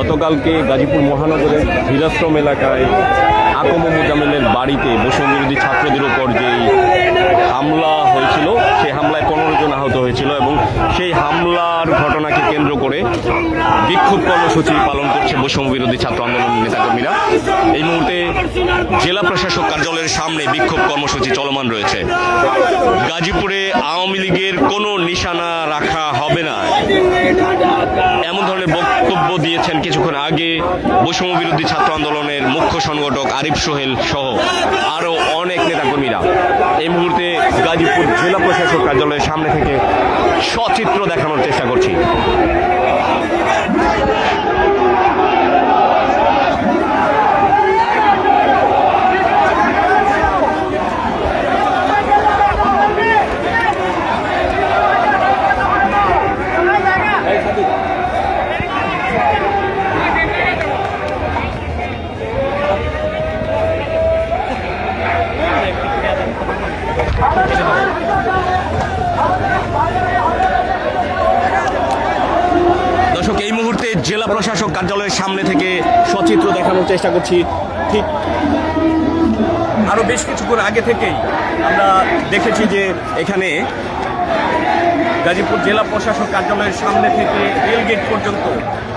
গতকালকে গাজীপুর মহানগরের ধীরাশ্রম এলাকায় আকম মুজামিলের বাড়িতে বিরোধী ছাত্রদের উপর যেই হামলা হয়েছিল সেই হামলায় পনেরো জন আহত হয়েছিল এবং সেই হামলার ঘটনাকে কেন্দ্র করে বিক্ষোভ কর্মসূচি পালন করছে বৈষম্য বিরোধী ছাত্র আন্দোলনের নেতাকর্মীরা। এই মুহূর্তে জেলা প্রশাসক কার্যালয়ের সামনে বিক্ষোভ কর্মসূচি চলমান রয়েছে। গাজীপুরে আওয়ামী লীগের কোনো নিশানা রাখা হবে না। এমন ধরনের বক্তব্য দিয়েছেন কিছুক্ষণ আগে বৈষম্য বিরোধী ছাত্র আন্দোলনের মুখ্য সংগঠক আরিফ সোহেল সহ আরও অনেক নেতাকর্মীরা। এই মুহূর্তে গাজীপুর জেলা প্রশাসক কার্যালয়ের সামনে থেকে সচিত্র দেখানোর চেষ্টা করছি দর্শক এই মুহূর্তে জেলা প্রশাসক কার্যালয়ের সামনে থেকে সচিত্র দেখানোর চেষ্টা করছি। ঠিক আরও বেশ কিছুক্ষণ আগে থেকেই আমরা দেখেছি যে এখানে গাজীপুর জেলা প্রশাসক কার্যালয়ের সামনে থেকে রেলগেট পর্যন্ত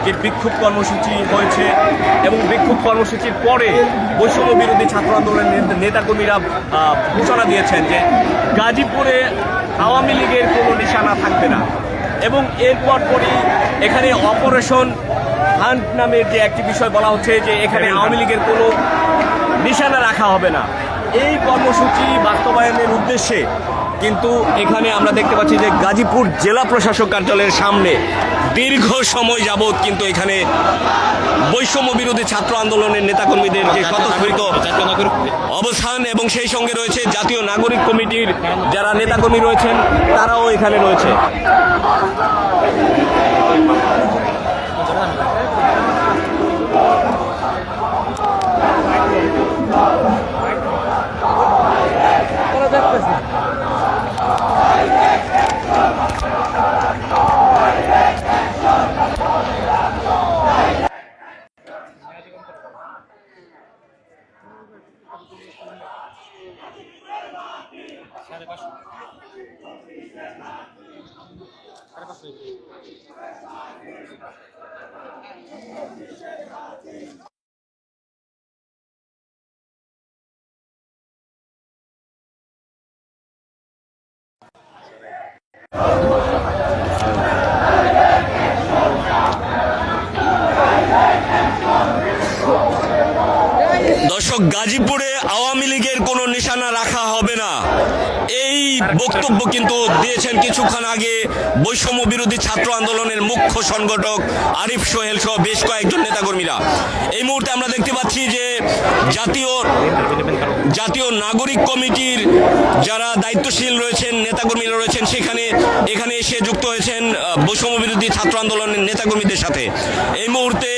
যে বিক্ষোভ কর্মসূচি হয়েছে এবং বিক্ষোভ কর্মসূচির পরে বৈষম্য বিরোধী ছাত্র আন্দোলনের নেতাকর্মীরা ঘোষণা দিয়েছেন যে গাজীপুরে আওয়ামী লীগের কোনো নিশানা থাকবে না। এবং এরপর পরই এখানে অপারেশন হান্ট নামের যে একটি বিষয় বলা হচ্ছে যে এখানে আওয়ামী লীগের কোনো নিশানা রাখা হবে না। এই কর্মসূচি বাস্তবায়নের উদ্দেশ্যে কিন্তু এখানে আমরা দেখতে পাচ্ছি যে গাজীপুর জেলা প্রশাসক কার্যালয়ের সামনে দীর্ঘ সময় যাবৎ কিন্তু এখানে বৈষম্য বিরোধী ছাত্র আন্দোলনের নেতাকর্মীদের যে স্বতঃস্ফূর্ত অবস্থান এবং সেই সঙ্গে রয়েছে জাতীয় নাগরিক কমিটির যারা নেতাকর্মী রয়েছেন তারাও এখানে রয়েছে। দর্শক, গাজীপুরে আওয়ামী লীগের কোনো নিশানা রাখা হবে না। এই বক্তব্য কিন্তু দিয়েছেন কিছুক্ষণ আগে বৈষম্য বিরোধী ছাত্র আন্দোলনের মুখ্য সংগঠক আরিফ সোহেল সহ বেশ কয়েকজন নেতাকর্মীরা। এই মুহূর্তে আমরা দেখতে পাচ্ছি যে জাতীয় জাতীয় নাগরিক কমিটির যারা দায়িত্বশীল রয়েছেন, নেতাকর্মীরা রয়েছেন, সেখানে, এখানে এসে যুক্ত হয়েছেন বৈষম্য বিরোধী ছাত্র আন্দোলনের নেতাকর্মীদের সাথে। এই মুহূর্তে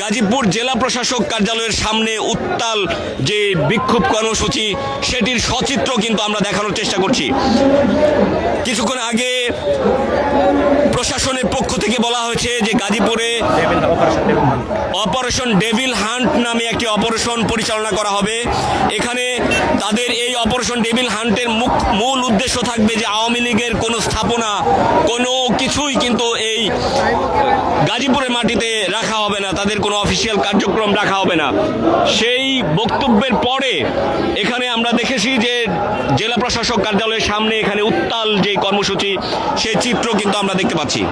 গাজীপুর জেলা প্রশাসক কার্যালয়ের সামনে উত্তাল যে বিক্ষোভ কর্মসূচি, সেটির সচিত্র কিন্তু আমরা দেখানোর চেষ্টা করছি। কিছুক্ষণ আগে প্রশাসনের পক্ষ থেকে বলা হয়েছে যে গাজীপুরে অপারেশন ডেভিল হান্ট নামে একটি অপারেশন পরিচালনা করা হবে। এখানে তাদের এই অপারেশন ডেভিল হান্টের মুখ, মূল উদ্দেশ্য থাকবে যে আওয়ামী লীগের কোনো স্থাপনা, কোনো কিছুই কিন্তু এই গাজীপুরের মাটিতে রাখা হবে না, তাদের কোনো অফিসিয়াল কার্যক্রম রাখা হবে না। সেই বক্তব্যের পরে এখানে আমরা দেখেছি যে জেলা প্রশাসক কার্যালয়ের সামনে এখানে উত্তাল যে কর্মসূচি সেই চিত্র কিন্তু আমরা দেখতে পাচ্ছি।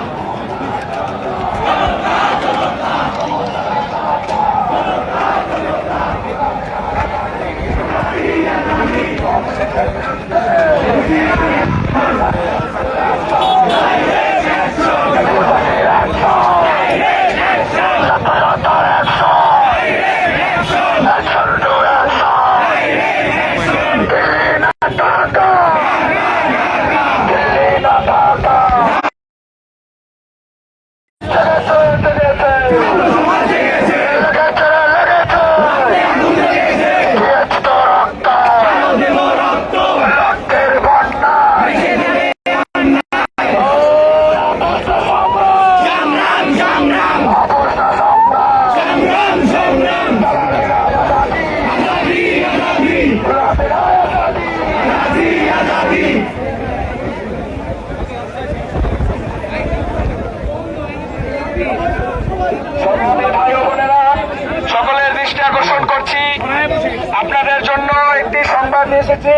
এসেছি।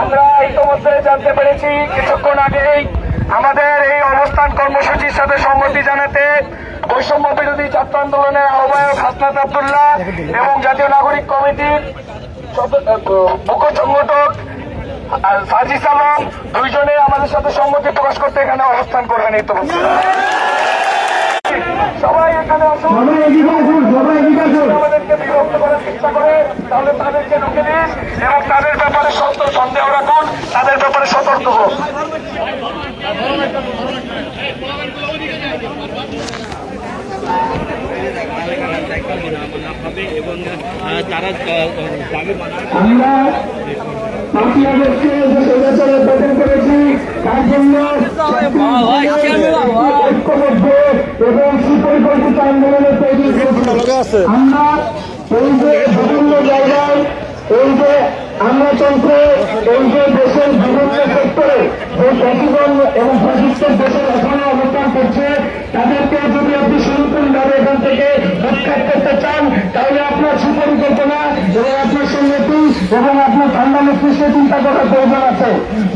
আমরা ইতিমধ্যে জানতে পেরেছি কিছুক্ষণ আগেই আমাদের এই অবস্থান কর্মসূচির সাথে সম্মতি জানাতে বৈষম্য বিরোধী ছাত্র আন্দোলনের আহ্বায়ক হাসনাত আবদুল্লাহ এবং জাতীয় নাগরিক কমিটির মুখ্য সংগঠক আর সাজিস আলম দুইজনে আমাদের সাথে সম্মতি প্রকাশ করতে এখানে অবস্থান করবেন এই সবাই এখানে আসুন আমাদেরকে বিভক্ত করার চেষ্টা করে তাহলে তাদেরকে ঢুকে দিন এবং তাদের ব্যাপারে সত্য সন্দেহ রাখুন, তাদের ব্যাপারে সতর্ক হোক। এবং আন্দোলনের তৈরি আমরা যে বিভিন্ন যে এবং চান আপনার সুপরিকল্পনা এবং আপনার এবং আপনার ঠান্ডা চিন্তা করার প্রয়োজন আছে।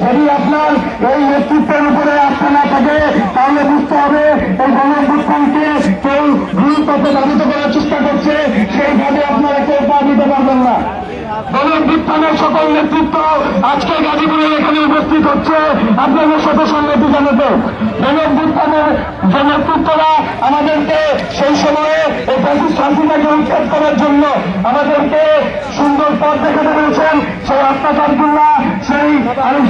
যদি আপনার এই নেতৃত্বের উপরে আস্থা না থাকে তাহলে বুঝতে হবে এই গণঅভ্যুত্থানকে কেউ ভুল পথে দাবিত করার চেষ্টা করছে সেইভাবে আপনারা কেউ পা দিতে পারবেন না গণঅভ্যুত্থানের নেতৃত্ব আজকে গাজীপুরে এখানে উপস্থিত হচ্ছে। আপনাদের সাথে সংগতি জানাতে গণঅভ্যুত্থানের যে নেতৃত্বরা আমাদেরকে সেই সময়ে এই হাসিনাকে উচ্ছেদ করার জন্য আমাদেরকে সুন্দর পথ দেখাতে পেরেছেন সেই আত্মা সেই আরিফ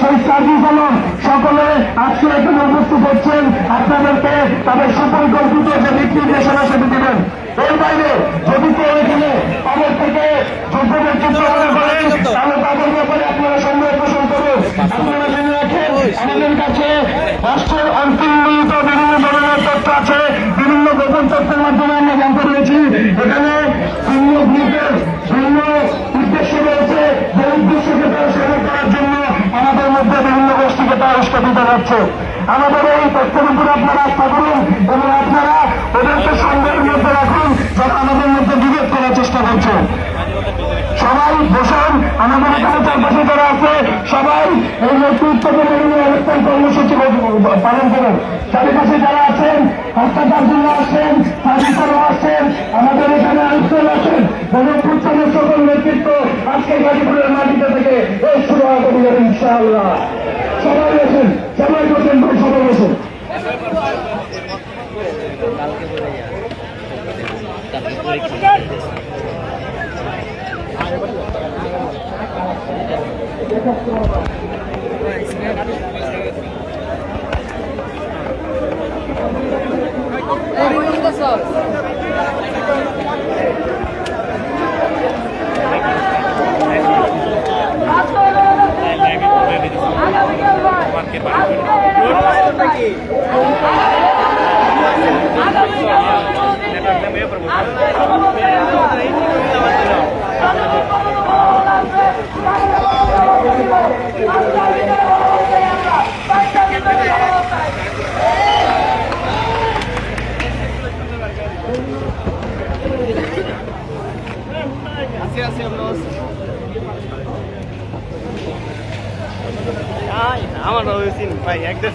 সেই সাজিদ আলম। সকলে আজকে এখানে উপস্থিত হচ্ছেন। আপনাদেরকে তাদের সুপরিকল্পিত যে দিক নির্দেশনা সেটি দিবেন। এর বাইরে যদি কেউ এখানে তাদের থেকে যোগ্য নেতৃত্ব মনে করেন তাহলে তাদের ব্যাপারে আপনারা সম্মান পোষণ করুন রাষ্ট্রের অন্তিম বিভিন্ন ধরনের তথ্য আছে বিভিন্ন গোপন মাধ্যমে আমরা জানতে পেরেছি এখানে ভিন্ন গ্রুপের ভিন্ন করার জন্য আমাদের মধ্যে বিভিন্ন গোষ্ঠীকে তারা দিতে আমাদের এই তথ্যের উপরে আপনারা আস্থা করুন এবং আপনারা ওদেরকে সন্দেহের মধ্যে রাখুন যারা আমাদের মধ্যে বিভেদ করার চেষ্টা করছে। সবাই বসুন আমাদের এখানে চারপাশে যারা আছে, সবাই এই নেতৃত্বকে অবস্থান কর্মসূচি পালন করুন। চারিপাশে যারা আছেন হস্তাচার্যুল্লাহ আসছেন সাজিসারও আসছেন আমাদের এখানে আলোচন আছেন গণপুত্রের সকল নেতৃত্ব আজকে গাজীপুরের মাটিতে থেকে এই শুরু যাবে ইনশাআল্লাহ। সবাই বসেন সবাই বসেন সবাই বসেন। Gracias. আমার চিন ভাই একদম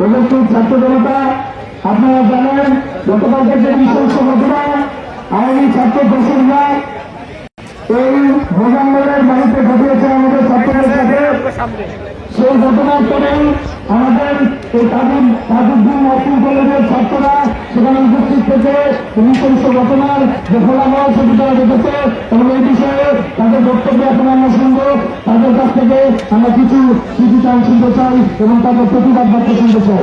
উপস্থিত ছাত্র জনতা আপনারা জানেন গতকালকে যে বিশেষ ঘটনা আওয়ামী ছাত্র প্রসঙ্গা এই মোজাম্মলের বাড়িতে ঘটিয়েছে আমাদের ছাত্রদের সাথে সেই ঘটনার পরে আমাদের এই তাজুদ তাজুদ্দিন নতুন কলেজের ছাত্ররা সেখানে দেখেছে এবং এই বিষয়ে তাদের বক্তব্য এখন শুনব। তাদের কাছ থেকে আমরা কিছু কিছু চাই, শুনতে চাই এবং তাদের প্রতিবাদ বার্তা শুনতে চাই।